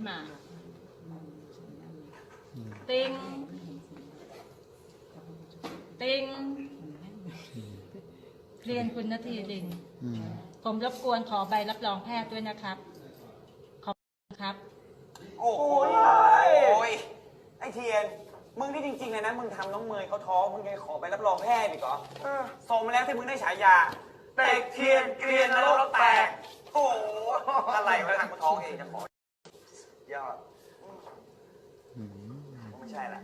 ขึ้นมาติงติงเรียนคุณนาทีลิงอืมผมรบกวนขอใบรับรองแพทย์ด้วยนะครับ ขอบคุณครับ โอ้ยโอ้ยไอเทียน มึงนี่จริงๆเลยนะ มึงทำน้องเมยเขาท้อง มึงยังขอไปรับรองแพทย์อีกเหรอสมแล้วที่มึงได้ฉายาเตกเทียนเกลียนนรกแตก โอ้โหอะไรวะทางกูท้องเองจะขอ ยอด ไม่ใช่ละ